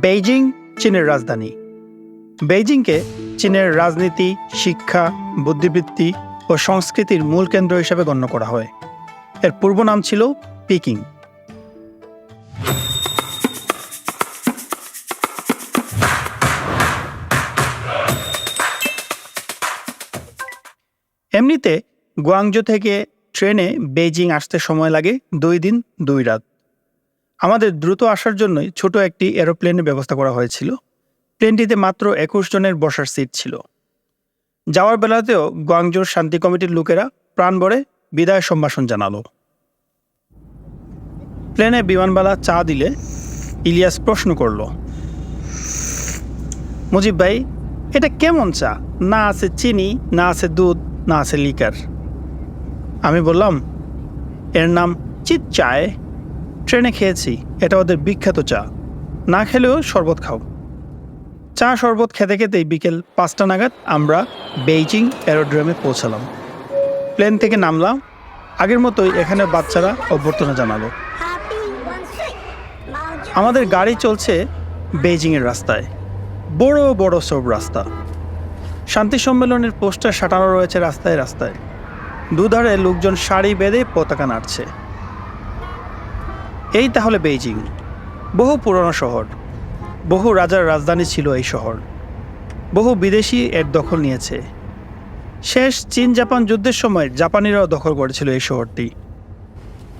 Beijing, চীনের রাজধানী। বেইজিংকে চীনের রাজনীতি, শিক্ষা, বুদ্ধিবৃত্তি ও সংস্কৃতির মূল কেন্দ্র হিসেবে গণ্য করা হয়। এর পূর্ব নাম ছিল পিকিং। এমনিতে গুয়াংজো থেকে ট্রেনে বেইজিং আসতে সময় লাগে দুই দিন, দুই রাত। আমাদের দ্রুত আসার জন্যই ছোট একটি এরোপ্লেনের ব্যবস্থা করা হয়েছিল। প্লেনটিতে মাত্র একুশ জনের বসার সিট ছিল। যাওয়ার বেলাতেও গোয়াংজোর শান্তি কমিটির লোকেরা প্রাণ ভরে বিদায় সম্ভাষণ জানালো। প্লেনে বিমানবালা চা দিলে ইলিয়াস প্রশ্ন করল, মুজিব ভাই, এটা কেমন চা? না আছে চিনি, না আছে দুধ, না আছে লিকার। আমি বললাম, এর নাম চিত চায়। ট্রেনে খেয়েছি, এটা ওদের বিখ্যাত চা। না খেলেও শরবত খাও। চা শরবত খেতে খেতেই বিকেল পাঁচটা নাগাদ আমরা বেইজিং অ্যারোড্রোমে পৌঁছালাম। প্লেন থেকে নামলাম। আগের মতোই এখানে বাচ্চারা অভ্যর্থনা জানালো। আমাদের গাড়ি চলছে বেইজিংয়ের রাস্তায়। বড় বড় সব রাস্তা। শান্তি সম্মেলনের পোস্টার সাঁটানো রয়েছে রাস্তায় রাস্তায়। দুধারে লোকজন সারি বেঁধে পতাকা নাড়ছে। এই তাহলে বেইজিং, বহু পুরনো শহর, বহু রাজার রাজধানী ছিল এই শহর, বহু বিদেশি এর দখল নিয়েছে। শেষ চীন জাপান যুদ্ধের সময় জাপানিরাও দখল করেছিল এই শহরটি।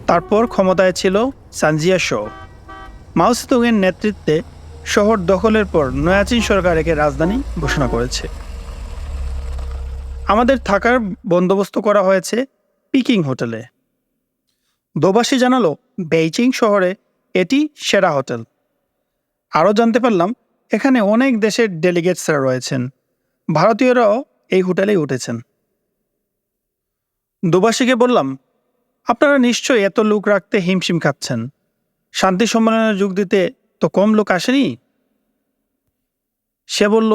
তারপর ক্ষমতায় ছিল সানজিয়া শো। মাউসিতুংয়ের নেতৃত্বে শহর দখলের পর নয়াচীন সরকার একে রাজধানী ঘোষণা করেছে। আমাদের থাকার বন্দোবস্ত করা হয়েছে পিকিং হোটেলে। দোবাসী জানালো বেইজিং শহরে এটি সেরা হোটেল। আরও জানতে পারলাম, এখানে অনেক দেশের ডেলিগেটসরা রয়েছেন। ভারতীয়রাও এই হোটেলেই উঠেছেন। দুবাসীকে বললাম, আপনারা নিশ্চয়ই এত লোক রাখতে হিমশিম খাচ্ছেন। শান্তি সম্মেলনে যোগ দিতে তো কম লোক আসেনি? সে বলল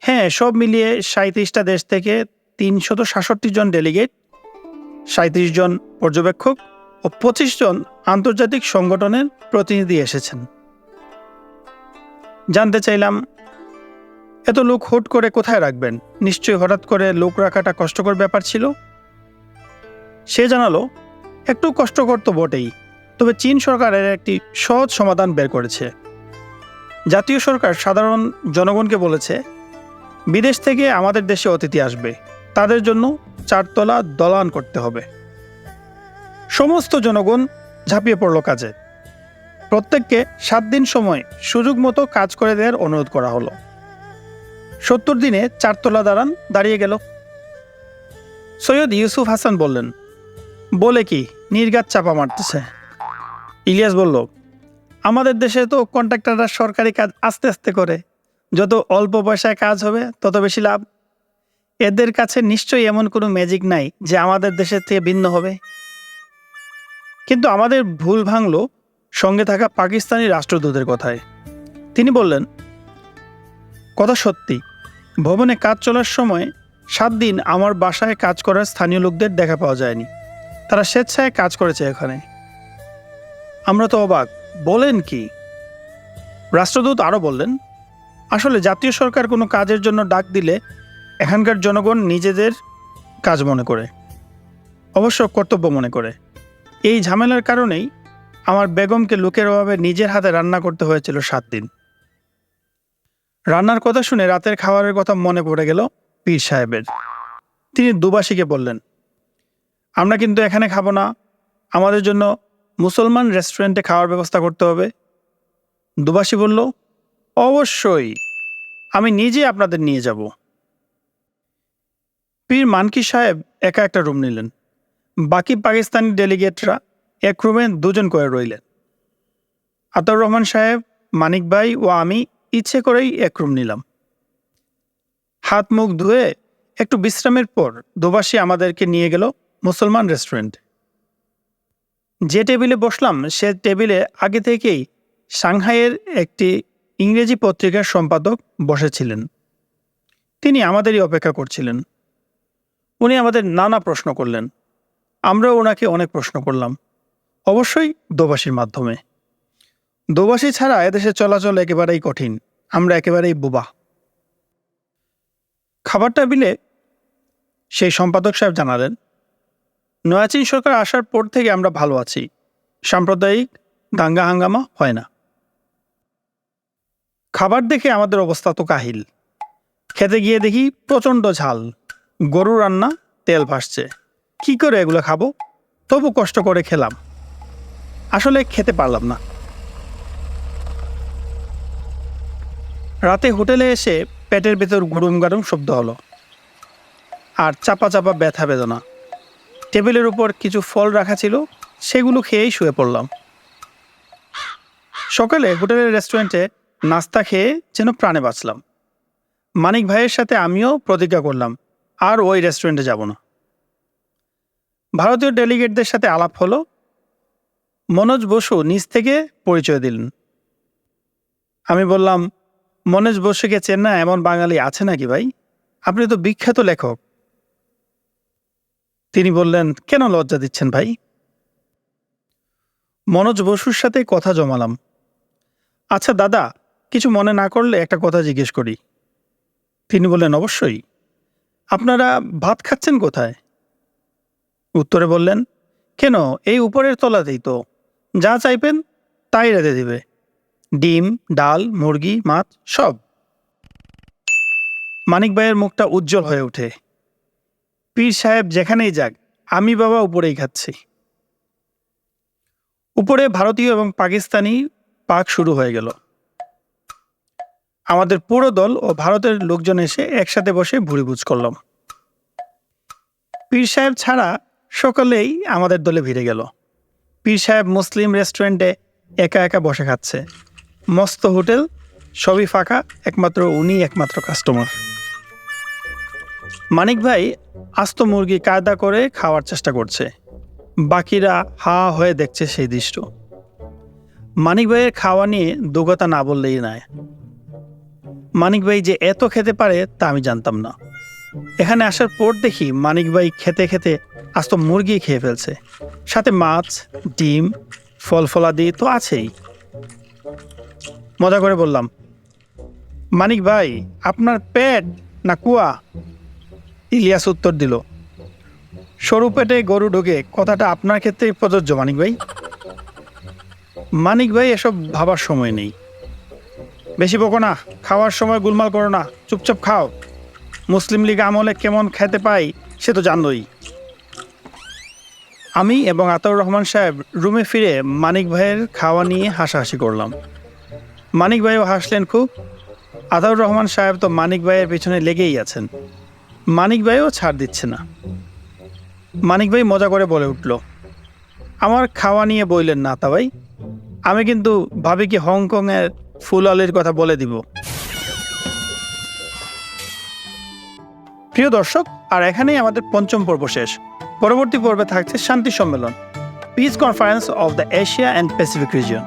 হ্যাঁ সব মিলিয়ে সাঁত্রিশটা দেশ থেকে তিনশত সাতষট্টি জন ডেলিগেট সাঁত্রিশ জন পর্যবেক্ষক ও পঁচিশ জন আন্তর্জাতিক সংগঠনের প্রতিনিধি এসেছেন। জানতে চাইলাম, এত লোক হুট করে কোথায় রাখবেন? নিশ্চয়ই হঠাৎ করে লোক রাখাটা কষ্টকর ব্যাপার ছিল? সে জানালো, একটু কষ্টকর তো বটেই, তবে চীন সরকারের একটি সহজ সমাধান বের করেছে। জাতীয় সরকার সাধারণ জনগণকে বলেছে, বিদেশ থেকে আমাদের দেশে অতিথি আসবে, তাদের জন্য চারতলা দলান করতে হবে। সমস্ত জনগণ ঝাঁপিয়ে পড়ল কাজে। প্রত্যেককে সাত দিন সময় সুযোগ মতো কাজ করে দেওয়ার অনুরোধ করা হলো। সত্তর দিনে চারতলা দাঁড়ান দাঁড়িয়ে গেল। সৈয়দ ইউসুফ হাসান বললেন, বলে কি নির্গাত চাপা মারতেছে? ইলিয়াস বলল, আমাদের দেশে তো কন্ট্রাক্টররা সরকারি কাজ আস্তে আস্তে করে। যত অল্প পয়সায় কাজ হবে, তত বেশি লাভ। এদের কাছে নিশ্চয়ই এমন কোনো ম্যাজিক নাই যে আমাদের দেশের থেকে ভিন্ন হবে। কিন্তু আমাদের ভুল ভাঙল সঙ্গে থাকা পাকিস্তানি রাষ্ট্রদূতের কথায়। তিনি বললেন, কথা সত্যি। ভবনে কাজ চলার সময় সাত দিন আমার বাসায় কাজ করার স্থানীয় লোকদের দেখা পাওয়া যায়নি। তারা স্বেচ্ছায় কাজ করেছে এখানে। আমরা তো অবাক। বলেন কি? রাষ্ট্রদূত আরও বললেন, আসলে জাতীয় সরকার কোনো কাজের জন্য ডাক দিলে এখানকার জনগণ নিজেদের কাজ মনে করে, অবশ্য কর্তব্য মনে করে। এই ঝামেলার কারণেই আমার বেগমকে লোকের অভাবে নিজের হাতে রান্না করতে হয়েছিল সাত দিন। রান্নার কথা শুনে রাতের খাবারের কথা মনে পড়ে গেল পীর সাহেবের। তিনি দুবাসীকে বললেন, আমরা কিন্তু এখানে খাব না। আমাদের জন্য মুসলমান রেস্টুরেন্টে খাওয়ার ব্যবস্থা করতে হবে। দুবাসী বলল, অবশ্যই। আমি নিজে আপনাদের নিয়ে যাব। পীর মানকি সাহেব একা একটা রুম নিলেন। বাকি পাকিস্তানি ডেলিগেটরা এক রুমে দুজন করে রইলেন। আতর রহমান সাহেব, মানিক ভাই ও আমি ইচ্ছে করেই এক রুম নিলাম। হাত মুখ ধুয়ে একটু বিশ্রামের পর দুবাসী আমাদেরকে নিয়ে গেল মুসলমান রেস্টুরেন্ট। যে টেবিলে বসলাম, সে টেবিলে আগে থেকেই সাংহাইয়ের একটি ইংরেজি পত্রিকার সম্পাদক বসেছিলেন। তিনি আমাদেরই অপেক্ষা করছিলেন। উনি আমাদের নানা প্রশ্ন করলেন। আমরাও ওনাকে অনেক প্রশ্ন করলাম। অবশ্যই দোবাসীর মাধ্যমে। দোবাসী ছাড়া এদেশে চলাচল একেবারেই কঠিন। আমরা একেবারেই বোবা। খাবার টেবিলে সেই সম্পাদক সাহেব জানালেন, নয়াচীন সরকার আসার পর থেকে আমরা ভালো আছি। সাম্প্রদায়িক দাঙ্গা হাঙ্গামা হয় না। খাবার দেখে আমাদের অবস্থা তো কাহিল। খেতে গিয়ে দেখি প্রচণ্ড ঝাল। গরু রান্না তেল ভাসছে। কি করে এগুলো খাব? তবু কষ্ট করে খেলাম। আসলে খেতে পারলাম না। রাতে হোটেলে এসে পেটের ভেতর গুড়ুম গাড়ুম শব্দ হলো। আর চাপা চাপা ব্যথা বেদনা। টেবিলের উপর কিছু ফল রাখা ছিল, সেগুলো খেয়েই শুয়ে পড়লাম। সকালে হোটেলের রেস্টুরেন্টে নাস্তা খেয়ে যেন প্রাণে বাঁচলাম। মানিক ভাইয়ের সাথে আমিও প্রতিজ্ঞা করলাম, আর ওই রেস্টুরেন্টে যাব না। ভারতীয় ডেলিগেটদের সাথে আলাপ হলো। মনোজ বসু নিজ থেকে পরিচয় দিলেন। আমি বললাম, মনোজ বসুকে চেন্না এমন বাঙালি আছে নাকি ভাই? আপনি তো বিখ্যাত লেখক। তিনি বললেন, কেন লজ্জা দিচ্ছেন ভাই? মনোজ বসুর সাথে কথা জমালাম। আচ্ছা দাদা, কিছু মনে না করলে একটা কথা জিজ্ঞেস করি। তিনি বললেন, অবশ্যই। আপনারা ভাত খাচ্ছেন কোথায়? উত্তরে বললেন, কেন? এই উপরের তলাতেই তো। যা চাইবেন, তাই রেঁধে দিবে। ডিম, ডাল, মুরগি, মাছ, সব। মানিক ভাইয়ের মুখটা উজ্জ্বল হয়ে ওঠে। পীর সাহেব, যেখানেই যাক, আমি বাবা উপরেই খাচ্ছি। উপরে ভারতীয় এবং পাকিস্তানি পাক শুরু হয়ে গেল। আমাদের পুরো দল ও ভারতের লোকজন এসে একসাথে বসে ভুড়িভুজ করলাম। পীর সাহেব ছাড়া সকলেই আমাদের দলে ভিড়ে গেল। পীর সাহেব মুসলিম রেস্টুরেন্টে একা একা বসে খাচ্ছে। মস্ত হোটেল, সবই ফাঁকা, একমাত্র উনি একমাত্র কাস্টমার মানিক ভাই আস্ত মুরগি কায়দা করে খাওয়ার চেষ্টা করছে। বাকিরা হা হয়ে দেখছে সেই দৃশ্য মানিক ভাইয়ের খাওয়া নিয়ে দুগতা না বললেই নয়। মানিক ভাই যে এত খেতে পারে তা আমি জানতাম না। এখানে আসার পর দেখি মানিক ভাই খেতে খেতে আস্ত মুরগি খেয়ে ফেলছে। সাথে মাছ, ডিম, ফল ফলাদি তো আছেই। মজা করে বললাম, মানিক ভাই, আপনার পেট না কুয়া? ইলিয়াস উত্তর দিল, সরু পেটে গরু ঢোকে, কথাটা আপনার ক্ষেত্রে প্রযোজ্য, মানিক ভাই। মানিক ভাই এসব ভাবার সময় নেই। বেশি বকো না, খাওয়ার সময় গুলমাল করো না, চুপচাপ খাও। মুসলিম লীগ আমলে কেমন খেতে পাই, সে তো জানোই আমি এবং আতাউর রহমান সাহেব রুমে ফিরে মানিক ভাইয়ের খাওয়া নিয়ে হাসাহাসি করলাম। মানিক ভাইও হাসলেন খুব। আতাউর রহমান সাহেব তো মানিক ভাইয়ের পিছনে লেগেই আছেন। মানিক ভাইও ছাড় দিচ্ছে না। মানিক ভাই মজা করে বলে উঠল, আমার খাওয়া নিয়ে বইলেন না তা ভাই। আমি কিন্তু ভাবি কি হংকংয়ের ফুল আলির কথা বলে দিব। প্রিয় দর্শক, আর এখানেই আমাদের পঞ্চম পর্ব শেষ। পরবর্তী পর্বে থাকছে শান্তি সম্মেলন peace conference of the Asia and Pacific region